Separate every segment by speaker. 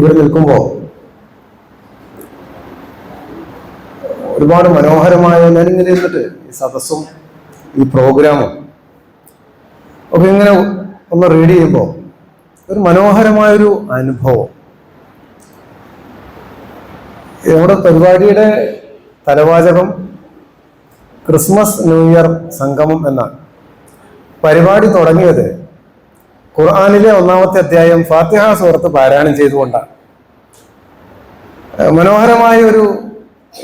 Speaker 1: ഇവിടെ നിൽക്കുമ്പോൾ ഒരുപാട് മനോഹരമായ ഞാനിങ്ങനെ ഇരുന്നിട്ട് ഈ സദസ്സും ഈ പ്രോഗ്രാമും ഒക്കെ ഇങ്ങനെ ഒന്ന് റീഡ് ചെയ്യുമ്പോൾ ഒരു മനോഹരമായൊരു അനുഭവം. നമ്മുടെ പരിപാടിയുടെ തലവാചകം? ക്രിസ്മസ് ന്യൂ ഇയർ സംഗമം എന്നാണ്. പരിപാടി തുടങ്ങിയത് ഖുർആാനിലെ ഒന്നാമത്തെ അധ്യായം ഫാത്തിഹ സുഹൃത്ത് പാരായണം ചെയ്തുകൊണ്ടാണ്. മനോഹരമായ ഒരു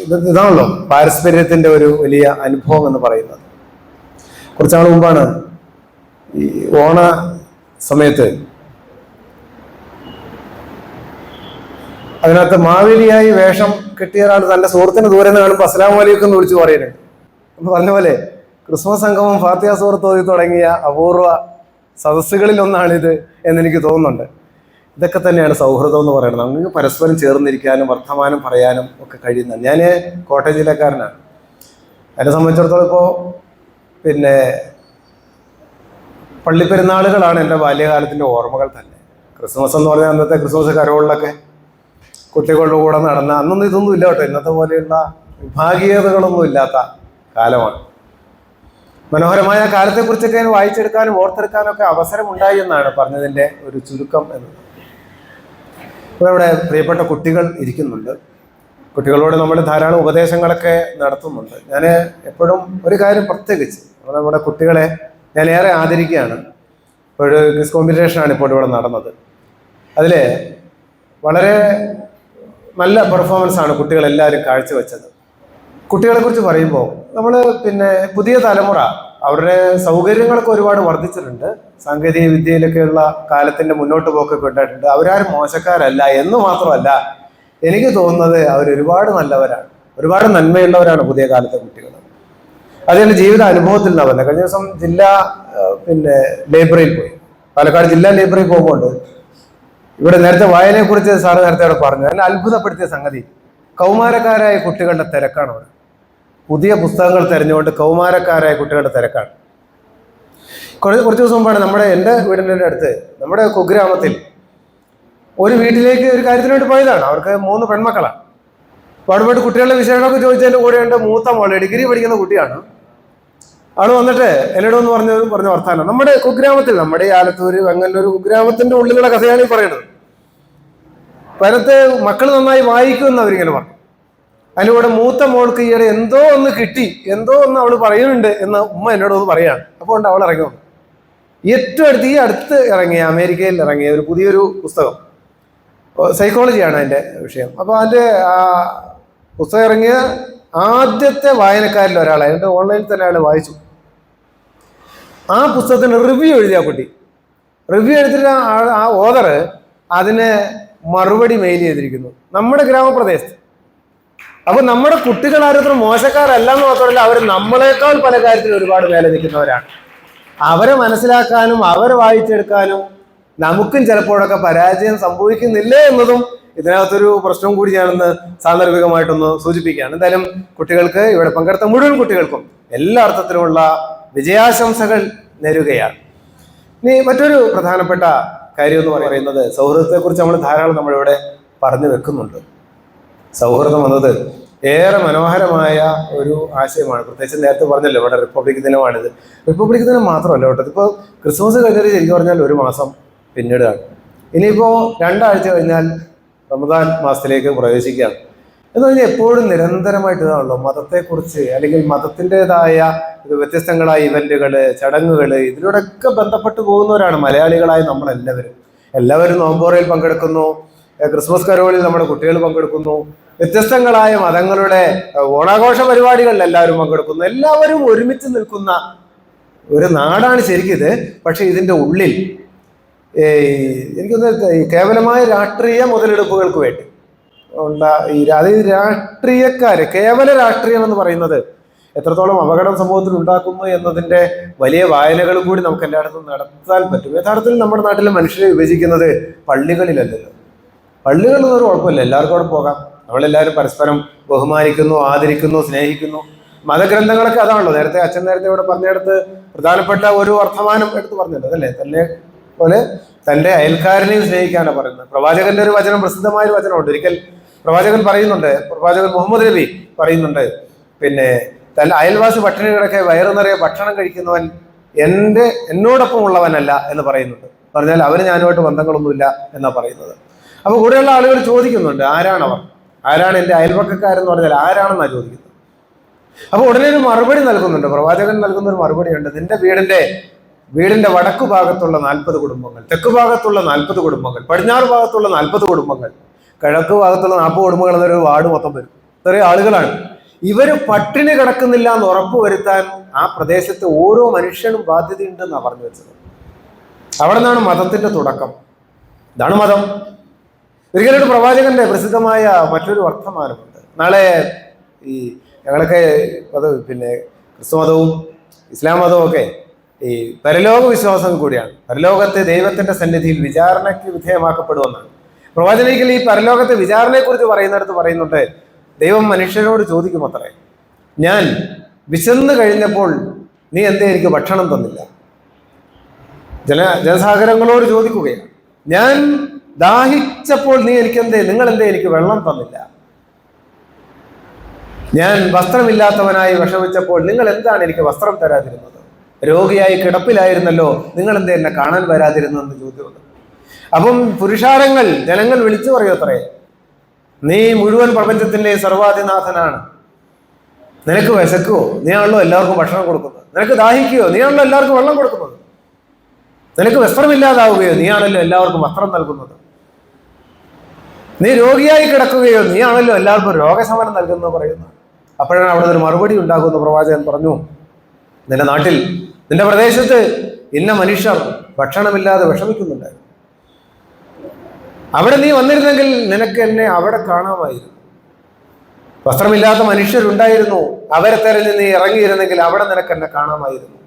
Speaker 1: ഇത് ഇതാണല്ലോ പാരസ്പര്യത്തിന്റെ ഒരു വലിയ അനുഭവം എന്ന് പറയുന്നത്. കുറച്ചാൾ മുമ്പാണ് ഈ ഓണ സമയത്ത് അതിനകത്ത് മാവേലിയായി വേഷം കിട്ടിയ ഒരാൾ തന്റെ സുഹൃത്തിന് ദൂരെ നിന്ന് കാണുമ്പോൾ അസ്ലാം വലൈക്കും എന്ന് വിളിച്ചു പറയുന്നുണ്ട്. പറഞ്ഞ പോലെ ക്രിസ്മസ് സംഗമം ഫാത്തിയ സുഹൃത്ത് ഓതി തുടങ്ങിയ അപൂർവ സദസ്സുകളിൽ ഒന്നാണിത് എന്നെനിക്ക് തോന്നുന്നുണ്ട്. ഇതൊക്കെ തന്നെയാണ് സൗഹൃദം എന്ന് പറയുന്നത്. നമുക്ക് പരസ്പരം ചേർന്നിരിക്കാനും വർത്തമാനം പറയാനും ഒക്കെ കഴിയുന്ന. ഞാൻ കോട്ടയം ജില്ലക്കാരനാണ്. എന്നെ സംബന്ധിച്ചിടത്തോളം ഇപ്പോൾ പിന്നെ പള്ളിപ്പെരുന്നാളുകളാണ് എന്റെ ബാല്യകാലത്തിന്റെ ഓർമ്മകൾ തന്നെ. ക്രിസ്മസ് എന്ന് പറഞ്ഞാൽ അന്നത്തെ ക്രിസ്മസ് കരോളിലൊക്കെ കുട്ടികളുടെ കൂടെ നടന്ന അന്നൊന്നും ഇതൊന്നും ഇല്ല കേട്ടോ. ഇന്നത്തെ പോലെയുള്ള വിഭാഗീയതകളൊന്നും ഇല്ലാത്ത കാലമാണ്. മനോഹരമായ കാലത്തെക്കുറിച്ചൊക്കെ വായിച്ചെടുക്കാനും ഓർത്തെടുക്കാനും ഒക്കെ അവസരമുണ്ടായി എന്നാണ് പറഞ്ഞതിന്റെ ഒരു ചുരുക്കം എന്ന്. ഇപ്പോൾ ഇവിടെ പ്രിയപ്പെട്ട കുട്ടികൾ ഇരിക്കുന്നുണ്ട്. കുട്ടികളോട് നമ്മൾ ധാരാളം ഉപദേശങ്ങളൊക്കെ നടത്തുന്നുണ്ട്. ഞാൻ എപ്പോഴും ഒരു കാര്യം പ്രത്യേകിച്ച് നമ്മുടെ കുട്ടികളെ ഞാൻ ഏറെ ആദരിക്കുകയാണ്. ഒരു ക്വിസ് കോമ്പറ്റീഷനാണ് ഇപ്പോൾ ഇവിടെ നടന്നത്. അതിൽ വളരെ നല്ല പെർഫോമൻസാണ് കുട്ടികളെല്ലാവരും കാഴ്ചവെച്ചത്. കുട്ടികളെ കുറിച്ച് പറയുമ്പോൾ നമ്മൾ പിന്നെ പുതിയ തലമുറ അവരുടെ സൗകര്യങ്ങളൊക്കെ ഒരുപാട് വർദ്ധിച്ചിട്ടുണ്ട്. സാങ്കേതിക വിദ്യയിലൊക്കെയുള്ള കാലത്തിന്റെ മുന്നോട്ട് പോക്കൊക്കെ ഉണ്ടായിട്ടുണ്ട്. അവരാരും മോശക്കാരല്ല എന്ന് മാത്രമല്ല എനിക്ക് തോന്നുന്നത് അവർ ഒരുപാട് നല്ലവരാണ്. ഒരുപാട് നന്മയുള്ളവരാണ് പുതിയ കാലത്തെ കുട്ടികൾ അത് എന്റെ ജീവിത അനുഭവത്തിൽ നിന്നാവല്ല. കഴിഞ്ഞ ദിവസം ജില്ലാ പിന്നെ ലൈബ്രറിയിൽ പോയി. പാലക്കാട് ജില്ലാ ലൈബ്രറിയിൽ പോകുമ്പോൾ ഇവിടെ നേരത്തെ വായനയെക്കുറിച്ച് സാറ് നേരത്തെ അവിടെ പറഞ്ഞു. അതിനെ അത്ഭുതപ്പെടുത്തിയ സംഗതി. കൗമാരക്കാരായ കുട്ടികളുടെ തിരക്കാണ് അവിടെ പുതിയ പുസ്തകങ്ങൾ തിരഞ്ഞുകൊണ്ട് കൗമാരക്കാരായ കുട്ടികളുടെ തിരക്കാണ്. കുറച്ച് കുറച്ച് ദിവസം മുമ്പാണ് നമ്മുടെ എന്റെ വീടിന്റെ അടുത്ത് നമ്മുടെ കുഗ്രാമത്തിൽ ഒരു വീട്ടിലേക്ക് ഒരു കാര്യത്തിന് വേണ്ടി പോയതാണ്. അവർക്ക് മൂന്ന് പെൺമക്കളാണ്. അപ്പോൾ അവിടെ കുട്ടികളുടെ വിഷയങ്ങളൊക്കെ ചോദിച്ചതിന്റെ കൂടെ ഉണ്ട് മൂത്ത മോൾ ഡിഗ്രി പഠിക്കുന്ന കുട്ടിയാണ്. അവൾ വന്നിട്ട് എന്നോട് എന്ന് പറഞ്ഞ പറഞ്ഞ വർത്താനം. നമ്മുടെ കുഗ്രാമത്തിൽ നമ്മുടെ ഈ ആലത്തൂര് വെങ്ങല്ലൂർ കുഗ്രാമത്തിന്റെ ഉള്ളിലുള്ള കഥയാണ് ഈ പറയുന്നത്. പരത്ത് മക്കൾ നന്നായി വായിക്കുമെന്ന് അവരിങ്ങനെ പറഞ്ഞു. അതിന്റെ കൂടെ മൂത്ത മോൾക്ക് ഈയിടെ എന്തോ ഒന്ന് കിട്ടി എന്തോ ഒന്ന് അവൾ പറയുന്നുണ്ട് എന്ന് ഉമ്മ എന്നോട് ഒന്ന് പറയാണ്. അപ്പോൾ ഉണ്ട് അവൾ ഇറങ്ങി. വന്നു ഏറ്റവും അടുത്ത് ഈ അടുത്ത് ഇറങ്ങിയ അമേരിക്കയിൽ ഇറങ്ങിയ ഒരു പുതിയൊരു പുസ്തകം. സൈക്കോളജിയാണ് അതിന്റെ വിഷയം. അപ്പോൾ അതിന്റെ പുസ്തകം ഇറങ്ങിയ ആദ്യത്തെ വായനക്കാരിൽ ഒരാളാണ് എന്റെ ഓൺലൈനിൽ തന്നെ അയാൾ വായിച്ചു. ആ പുസ്തകത്തിന് റിവ്യൂ എഴുതിയ കുട്ടി. റിവ്യൂ എഴുതിയിട്ട് ആ- ഓദർ അതിന് മറുപടി മെയിൽ ചെയ്തിരിക്കുന്നു. നമ്മുടെ ഗ്രാമപ്രദേശത്ത്. അപ്പൊ നമ്മുടെ കുട്ടികൾ ആരത്ര മോശക്കാരല്ല എന്ന് മാത്രമല്ല അവർ നമ്മളെക്കാൾ പല കാര്യത്തിൽ ഒരുപാട് മേലെ നിൽക്കുന്നവരാണ്. അവരെ മനസ്സിലാക്കാനും അവരെ വായിച്ചെടുക്കാനും നമുക്കും ചിലപ്പോഴൊക്കെ പരാജയം സംഭവിക്കുന്നില്ലേ എന്നതും ഇതിനകത്തൊരു പ്രശ്നം കൂടി ഞാനൊന്ന് സാന്ദർഭികമായിട്ടൊന്ന് സൂചിപ്പിക്കുകയാണ്. എന്തായാലും കുട്ടികൾക്ക് ഇവിടെ പങ്കെടുത്ത മുഴുവൻ കുട്ടികൾക്കും എല്ലാ അർത്ഥത്തിലുമുള്ള വിജയാശംസകൾ നേരുകയാണ്. ഇനി മറ്റൊരു പ്രധാനപ്പെട്ട കാര്യം എന്ന് പറയുന്നത് സൗഹൃദത്തെക്കുറിച്ച് നമ്മൾ ധാരാളം നമ്മളിവിടെ പറഞ്ഞു വെക്കുന്നുണ്ട്. സൗഹൃദം എന്നത് ഏറെ മനോഹരമായ ഒരു ആശയമാണ്. പ്രത്യേകിച്ച് നേരത്തെ പറഞ്ഞല്ലോ ഇവിടെ റിപ്പബ്ലിക് ദിനമാണിത്. റിപ്പബ്ലിക് ദിനം മാത്രമല്ല കേട്ടോ ഇപ്പോൾ ക്രിസ്മസ് കഴിഞ്ഞാൽ ശരിക്കും പറഞ്ഞാൽ ഒരു മാസം പിന്നീടാണ്. ഇനിയിപ്പോൾ രണ്ടാഴ്ച കഴിഞ്ഞാൽ റമദാൻ മാസത്തിലേക്ക് പ്രവേശിക്കുകയാണ്. എന്ന് പറഞ്ഞാൽ എപ്പോഴും നിരന്തരമായിട്ട് ഇതാണല്ലോ മതത്തെക്കുറിച്ച് അല്ലെങ്കിൽ മതത്തിന്റെതായ വ്യത്യസ്തങ്ങളായ ഇവന്റുകൾ ചടങ്ങുകൾ ഇതിലൂടെയൊക്കെ ബന്ധപ്പെട്ട് പോകുന്നവരാണ് മലയാളികളായ നമ്മളെല്ലാവരും. എല്ലാവരും നോമ്പോറയിൽ പങ്കെടുക്കുന്നു ക്രിസ്മസ് കരോളിൽ നമ്മുടെ കുട്ടികൾ പങ്കെടുക്കുന്നു വ്യത്യസ്തങ്ങളായ മതങ്ങളുടെ ഓണാഘോഷ പരിപാടികളിൽ എല്ലാവരും പങ്കെടുക്കുന്നു. എല്ലാവരും ഒരുമിച്ച് നിൽക്കുന്ന ഒരു നാടാണ് ശരിക്കിത് പക്ഷെ ഇതിന്റെ ഉള്ളിൽ എനിക്കൊന്ന് കേവലമായ രാഷ്ട്രീയ മുതലെടുപ്പുകൾക്ക് വേണ്ടി ഉള്ള ഈ അതായത് രാഷ്ട്രീയക്കാര് കേവല രാഷ്ട്രീയം എന്ന് പറയുന്നത് എത്രത്തോളം അപകടം സമൂഹത്തിൽ ഉണ്ടാക്കുന്നു എന്നതിന്റെ വലിയ വായനകളും കൂടി നമുക്ക് എല്ലായിടത്തും നടത്താൻ പറ്റും. യഥാർത്ഥത്തിൽ നമ്മുടെ നാട്ടിലെ മനുഷ്യരെ വിഭജിക്കുന്നത് പള്ളികളിലല്ലല്ലോ. പള്ളികളിൽ ഒരു കുഴപ്പമില്ല. എല്ലാവർക്കും അവിടെ പോകാം. നമ്മളെല്ലാവരും പരസ്പരം ബഹുമാനിക്കുന്നു ആദരിക്കുന്നു സ്നേഹിക്കുന്നു. മതഗ്രന്ഥങ്ങളൊക്കെ അതാണല്ലോ. നേരത്തെ അച്ഛൻ നേരത്തെ ഇവിടെ പറഞ്ഞെടുത്ത് പ്രധാനപ്പെട്ട ഒരു വർത്തമാനം എടുത്ത് പറഞ്ഞിട്ടുണ്ട് അതല്ലേ? തന്നെ പോലെ തന്റെ അയൽക്കാരനെയും സ്നേഹിക്കാനാണ് പറയുന്നത്. പ്രവാചകന്റെ ഒരു വചനം പ്രസിദ്ധമായ ഒരു വചനമുണ്ട്. ഒരിക്കൽ പ്രവാചകൻ പറയുന്നുണ്ട് പ്രവാചകൻ മുഹമ്മദ് നബി പറയുന്നുണ്ട് പിന്നെ തന്റെ അയൽവാസി പട്ടിണി കിടക്കെ വയറു നിറയെ ഭക്ഷണം കഴിക്കുന്നവൻ എന്റെ എന്നോടൊപ്പം ഉള്ളവനല്ല എന്ന് പറയുന്നുണ്ട്. പറഞ്ഞാൽ അവന് ഞാനുമായിട്ട് ബന്ധങ്ങളൊന്നുമില്ല എന്നാ പറയുന്നത്. അപ്പൊ കൂടെയുള്ള ആളുകൾ ചോദിക്കുന്നുണ്ട് ആരാണവർ? ആരാണ് എന്റെ അയൽപക്കക്കാരെന്ന് പറഞ്ഞാൽ ആരാണെന്നാ ചോദിക്കുന്നത്? അപ്പോൾ ഉടനെ ഒരു മറുപടി നൽകുന്നുണ്ട്. പ്രവാചകൻ നൽകുന്ന ഒരു മറുപടിയുണ്ട്. നിന്റെ വീടിന്റെ വീടിന്റെ വടക്കു ഭാഗത്തുള്ള നാൽപ്പത് കുടുംബങ്ങൾ തെക്ക് ഭാഗത്തുള്ള നാൽപ്പത് കുടുംബങ്ങൾ പടിഞ്ഞാറ് ഭാഗത്തുള്ള നാൽപ്പത് കുടുംബങ്ങൾ കിഴക്ക് ഭാഗത്തുള്ള നാൽപ്പത് കുടുംബങ്ങൾ എന്നൊരു വാർഡ് മൊത്തം വരും. ഇത്രയും ആളുകളാണ്. ഇവർ പട്ടിണി കിടക്കുന്നില്ല എന്ന് ഉറപ്പുവരുത്താൻ ആ പ്രദേശത്ത് ഓരോ മനുഷ്യനും ബാധ്യതയുണ്ടെന്നാണ് പറഞ്ഞു വെച്ചത്. അവിടെ നിന്നാണ് മതത്തിന്റെ തുടക്കം. ഇതാണ് മതം. ഒരിക്കലും പ്രവാചകന്റെ പ്രസിദ്ധമായ മറ്റൊരു വർത്തമാനമുണ്ട്. നാളെ ഈ ഞങ്ങളൊക്കെ അത് പിന്നെ ക്രിസ്തു മതവും ഇസ്ലാം മതവും ഒക്കെ ഈ പരലോക വിശ്വാസം കൂടിയാണ്. പരലോകത്തെ ദൈവത്തിന്റെ സന്നിധിയിൽ വിചാരണയ്ക്ക് വിധേയമാക്കപ്പെടുമെന്നാണ്. പ്രവാചകൻ ഈ പരലോകത്തെ വിചാരണയെക്കുറിച്ച് പറയുന്നിടത്ത് പറയുന്നുണ്ട് ദൈവം മനുഷ്യരോട് ചോദിക്കും അത്രേ ഞാൻ വിശന്ന് കഴിഞ്ഞപ്പോൾ നീ എന്തേ എനിക്ക് ഭക്ഷണം തന്നില്ല? ജന ജനസാഗരങ്ങളോട് ചോദിക്കുകയാണ്. ഞാൻ ദാഹിച്ചപ്പോൾ നീ എനിക്ക് എന്തേ നിങ്ങൾ എന്തേ എനിക്ക് വെള്ളം തന്നില്ല. ഞാൻ വസ്ത്രമില്ലാത്തവനായി വിഷമിച്ചപ്പോൾ നിങ്ങൾ എന്താണ് എനിക്ക് വസ്ത്രം തരാതിരുന്നത്? രോഗിയായി കിടപ്പിലായിരുന്നല്ലോ. നിങ്ങൾ എന്തേ എന്നെ കാണാൻ വരാതിരുന്നു എന്ന് ചോദ്യമുണ്ട് അപ്പം പുരുഷാരങ്ങൾ ജനങ്ങൾ വിളിച്ചു പറയത്രേ നീ മുഴുവൻ പ്രപഞ്ചത്തിന്റെ സർവാധിനാഥനാണ്. നിനക്ക് വിശക്കുവോ? നീയാണല്ലോ എല്ലാവർക്കും ഭക്ഷണം കൊടുക്കുന്നത്. നിനക്ക് ദാഹിക്കുകയോ നീയാണല്ലോ എല്ലാവർക്കും വെള്ളം കൊടുക്കുന്നത്. നിനക്ക് വസ്ത്രമില്ലാതാവുകയോ? നീയാണല്ലോ എല്ലാവർക്കും വസ്ത്രം നൽകുന്നത്. നീ രോഗിയായി കിടക്കുകയോ നീ ആണല്ലോ എല്ലാവർക്കും രോഗശമനം നൽകുന്നു പറയുന്നു അപ്പോഴാണ് അവിടെ ഒരു മറുപടി ഉണ്ടാകുമെന്ന് പ്രവാചകൻ പറഞ്ഞു. നിന്റെ നാട്ടിൽ നിന്റെ പ്രദേശത്ത് ഇന്ന മനുഷ്യർ ഭക്ഷണമില്ലാതെ വിഷമിക്കുന്നുണ്ട്. അവിടെ നീ വന്നിരുന്നെങ്കിൽ നിനക്ക് എന്നെ അവിടെ കാണാമായിരുന്നു. വസ്ത്രമില്ലാത്ത മനുഷ്യരുണ്ടായിരുന്നു. അവരെ തെരഞ്ഞ് നീ ഇറങ്ങിയിരുന്നെങ്കിൽ അവിടെ നിനക്ക് എന്നെ കാണാമായിരുന്നു.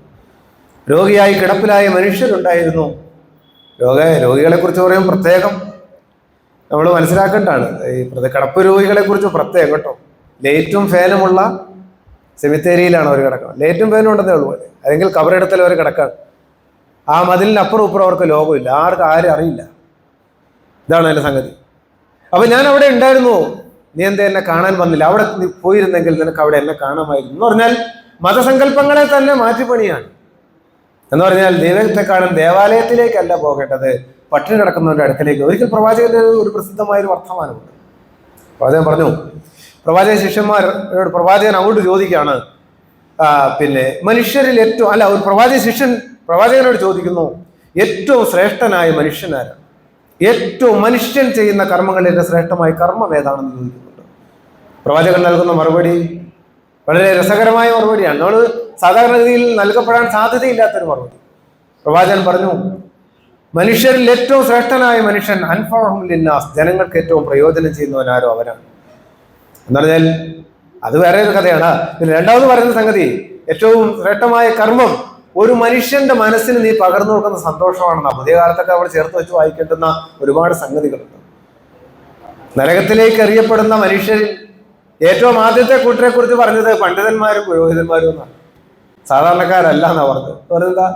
Speaker 1: രോഗിയായി കിടപ്പിലായ മനുഷ്യരുണ്ടായിരുന്നു. രോഗ രോഗികളെ കുറിച്ച് പറയും പ്രത്യേകം നമ്മൾ മനസ്സിലാക്കേണ്ടതാണ്. ഈ കിടപ്പ് രോഗികളെ കുറിച്ച് പ്രത്യേകം കേട്ടോ. ലേറ്റും ഫാനുമുള്ള സെമിത്തേരിയിലാണ് അവർ കിടക്കുന്നത്. ലേറ്റും ഫാനും ഉണ്ടെന്നേ ഉള്ളൂ. അല്ലെങ്കിൽ കബറെടുത്തൽ അവർ കിടക്കാണ്. ആ മതിലിനപ്പുറം ഇപ്പുറം അവർക്ക് ലോകമില്ല. ആർക്കും ആരും അറിയില്ല. ഇതാണ് എന്റെ സംഗതി. അപ്പൊ ഞാൻ അവിടെ ഉണ്ടായിരുന്നു. നീ എന്താ എന്നെ കാണാൻ വന്നില്ല? അവിടെ നീ പോയിരുന്നെങ്കിൽ നിനക്ക് അവിടെ എന്നെ കാണാമായിരുന്നു. എന്ന് പറഞ്ഞാൽ മതസങ്കല്പങ്ങളെ തന്നെ മാറ്റിപ്പണിയാണ്. എന്ന് പറഞ്ഞാൽ ദൈവത്തെ കാണാൻ ദേവാലയത്തിലേക്കല്ല പോകേണ്ടത്. പട്ടിണി കിടക്കുന്നവരുടെ അടുക്കലേക്ക്. ഒരിക്കൽ പ്രവാചകന്റെ ഒരു പ്രസിദ്ധമായ ഒരു വർത്തമാനമുണ്ട്. പ്രവാചകൻ പറഞ്ഞു പ്രവാചക ശിഷ്യന്മാരോട് പ്രവാചകൻ അങ്ങോട്ട് ചോദിക്കുകയാണ്. പിന്നെ മനുഷ്യരിൽ ഏറ്റവും അല്ല ഒരു പ്രവാചക ശിഷ്യൻ പ്രവാചകനോട് ചോദിക്കുന്നു ഏറ്റവും ശ്രേഷ്ഠനായ മനുഷ്യനാരാണ് ഏറ്റവും മനുഷ്യൻ ചെയ്യുന്ന കർമ്മങ്ങളിൽ ശ്രേഷ്ഠമായ കർമ്മം ഏതാണെന്ന് ചോദിക്കുന്നുണ്ട്. പ്രവാചകൻ നൽകുന്ന മറുപടി വളരെ രസകരമായ മറുപടിയാണ്. നമ്മൾ സാധാരണഗതിയിൽ നൽകപ്പെടാൻ സാധ്യതയില്ലാത്തൊരു മറുപടി. പ്രവാചകൻ പറഞ്ഞു മനുഷ്യരിൽ ഏറ്റവും ശ്രേഷ്ഠനായ മനുഷ്യൻ അൻഫഹും ലിന്നാസ്. ജനങ്ങൾക്ക് ഏറ്റവും പ്രയോജനം ചെയ്യുന്നവനാരോ അവനാണ്. എന്ന് പറഞ്ഞാൽ അത് വേറെ ഒരു കഥയാണ്. പിന്നെ രണ്ടാമത് പറയുന്ന സംഗതി ഏറ്റവും ശ്രേഷ്ഠമായ കർമ്മം ഒരു മനുഷ്യന്റെ മനസ്സിന് നീ പകർന്നു കൊടുക്കുന്ന സന്തോഷമാണെന്ന. പുതിയ കാലത്തൊക്കെ അവിടെ ചേർത്ത് വെച്ച് വായിക്കേണ്ടുന്ന ഒരുപാട് സംഗതികളുണ്ട്. നരകത്തിലേക്ക് എറിയപ്പെടുന്ന മനുഷ്യരിൽ ഏറ്റവും ആദ്യത്തെ കൂട്ടരെ കുറിച്ച് പറഞ്ഞത് പണ്ഡിതന്മാരും പുരോഹിതന്മാരും എന്നാണ്. സാധാരണക്കാരല്ല എന്നാ പറഞ്ഞത്. പറഞ്ഞെന്താ?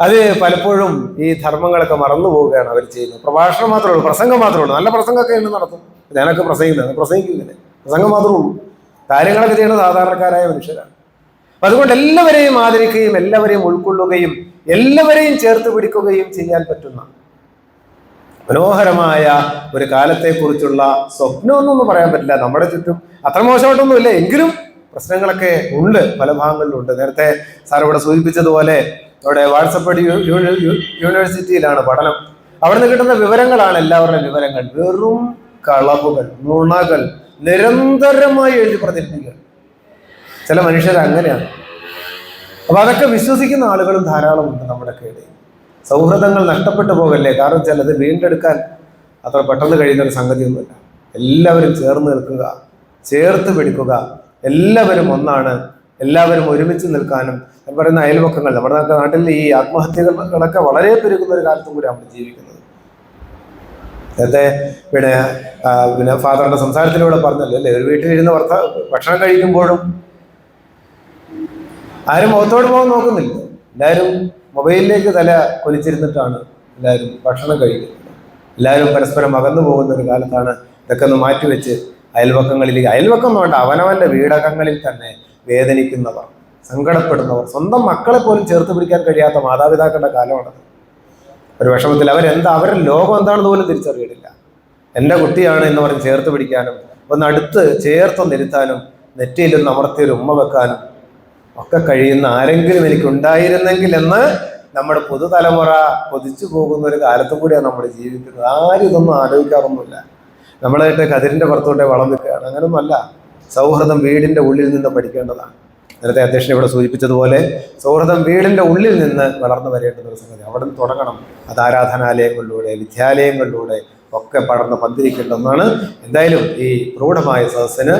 Speaker 1: അത് പലപ്പോഴും ഈ ധർമ്മങ്ങളൊക്കെ മറന്നു പോവുകയാണ് അവർ ചെയ്യുന്നത്. പ്രഭാഷണം മാത്രമേ ഉള്ളൂ പ്രസംഗം മാത്രമേ ഉള്ളൂ. നല്ല പ്രസംഗമൊക്കെ ഉണ്ട് നടത്തും. ഞാനൊക്കെ പ്രസംഗിക്കുന്നത് പ്രസംഗിക്കുന്നില്ല. പ്രസംഗം മാത്രമേ ഉള്ളൂ. കാര്യങ്ങളൊക്കെ ചെയ്യുന്നത് സാധാരണക്കാരായ മനുഷ്യരാണ്. അതുകൊണ്ട് എല്ലാവരെയും ആദരിക്കുകയും എല്ലാവരെയും ഉൾക്കൊള്ളുകയും എല്ലാവരെയും ചേർത്ത് പിടിക്കുകയും ചെയ്യാൻ പറ്റുന്ന മനോഹരമായ ഒരു കാലത്തെക്കുറിച്ചുള്ള സ്വപ്നമൊന്നും പറയാൻ പറ്റില്ല. നമ്മുടെ ചുറ്റും അത്ര മോശമായിട്ടൊന്നുമില്ല. എങ്കിലും പ്രശ്നങ്ങളൊക്കെ ഉണ്ട്. പല ഭാഗങ്ങളിലുണ്ട്. നേരത്തെ സാർ ഇവിടെ സൂചിപ്പിച്ചതുപോലെ അവിടെ വാട്സപ്പ് യൂണിവേഴ്സിറ്റിയിലാണ് പഠനം. അവിടെ നിന്ന് കിട്ടുന്ന വിവരങ്ങളാണ് എല്ലാവരുടെ വിവരങ്ങൾ. വെറും കളവുകൾ നുണകൾ നിരന്തരമായി എഴുതി പ്രചരിപ്പിക്കുക. ചില മനുഷ്യർ അങ്ങനെയാണ്. അപ്പൊ അതൊക്കെ വിശ്വസിക്കുന്ന ആളുകളും ധാരാളമുണ്ട് നമ്മുടെ ഇടയിൽ സൗഹൃദങ്ങൾ നഷ്ടപ്പെട്ടു പോകല്ലേ? കാരണം ചിലത് വീണ്ടെടുക്കാൻ അത്ര പെട്ടെന്ന് കഴിയുന്ന ഒരു സംഗതിയൊന്നുമില്ല. എല്ലാവരും ചേർന്ന് നിൽക്കുക ചേർത്ത് പിടിക്കുക. എല്ലാവരും ഒന്നാണ് എല്ലാവരും ഒരുമിച്ച് നിൽക്കാനും ഞാൻ പറയുന്ന അയൽവക്കങ്ങൾ നമ്മുടെ നാട്ടിൽ ഈ ആത്മഹത്യകളൊക്കെ വളരെ പെരുകുന്ന ഒരു കാലത്തും കൂടി നമ്മൾ ജീവിക്കുന്നത്. നേരത്തെ പിന്നെ പിന്നെ ഫാദറിന്റെ സംസാരത്തിലൂടെ പറഞ്ഞല്ലോ അല്ലേ? ഒരു വീട്ടിലിരുന്ന് വർത്ത ഭക്ഷണം കഴിക്കുമ്പോഴും ആരും മുഖത്തോട് പോകാൻ നോക്കുന്നില്ല. എല്ലാവരും മൊബൈലിലേക്ക് തല കൊലിച്ചിരുന്നിട്ടാണ് എല്ലാവരും ഭക്ഷണം കഴിക്കുന്നത്. എല്ലാവരും പരസ്പരം അകന്നു പോകുന്ന ഒരു കാലത്താണ് ഇതൊക്കെ ഒന്ന് മാറ്റിവെച്ച് അയൽവക്കങ്ങളിലേക്ക് അയൽവക്കം വേണ്ട അവനവന്റെ വീടകങ്ങളിൽ തന്നെ വേദനിക്കുന്നവർ സങ്കടപ്പെടുന്നവർ സ്വന്തം മക്കളെ പോലും ചേർത്ത് പിടിക്കാൻ കഴിയാത്ത മാതാപിതാക്കളുടെ കാലമാണത്. ഒരു വിഷമത്തിൽ അവരെന്താ അവരുടെ ലോകം എന്താണെന്ന് പോലും തിരിച്ചറിയിടില്ല എന്റെ കുട്ടിയാണ് എന്ന് പറഞ്ഞ് ചേർത്ത് പിടിക്കാനും ഒന്ന് അടുത്ത് ചേർത്തൊന്നിരുത്താനും നെറ്റിയിലൊന്ന് അമർത്തിയൊരു ഉമ്മ വെക്കാനും ഒക്കെ കഴിയുന്ന ആരെങ്കിലും എനിക്ക് ഉണ്ടായിരുന്നെങ്കിൽ എന്ന് നമ്മുടെ പുതുതലമുറ കൊതിച്ചു പോകുന്ന ഒരു കാലത്തും കൂടിയാണ് നമ്മൾ ജീവിക്കുന്നത്. ആരും ഇതൊന്നും ആലോചിക്കാറൊന്നുമില്ല. നമ്മളായിട്ട് കതിരിന്റെ പുറത്തോട്ടെ വളം വെക്കുകയാണ് അങ്ങനൊന്നുമല്ല. സൗഹൃദം വീടിന്റെ ഉള്ളിൽ നിന്ന് പഠിക്കേണ്ടതാണ്. നേരത്തെ അധ്യക്ഷൻ ഇവിടെ സൂചിപ്പിച്ചതുപോലെ സൗഹൃദം വീടിന്റെ ഉള്ളിൽ നിന്ന് വളർന്നു വരേണ്ടുന്ന ഒരു സംഗതി. അവിടെ നിന്ന് തുടങ്ങണം. അത് ആരാധനാലയങ്ങളിലൂടെ വിദ്യാലയങ്ങളിലൂടെ ഒക്കെ പടർന്ന് പന്തിരിക്കേണ്ട ഒന്നാണ്. എന്തായാലും ഈ പ്രൗഢമായ സദസ്സിന്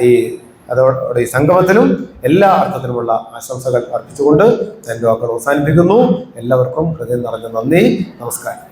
Speaker 1: ഈ അതോടെ ഈ സംഗമത്തിനും എല്ലാ അർത്ഥത്തിലുമുള്ള ആശംസകൾ അർപ്പിച്ചുകൊണ്ട് ഞാൻ വാക്കുകൾ അവസാനിപ്പിക്കുന്നു. എല്ലാവർക്കും ഹൃദയം നിറഞ്ഞ നന്ദി. നമസ്കാരം.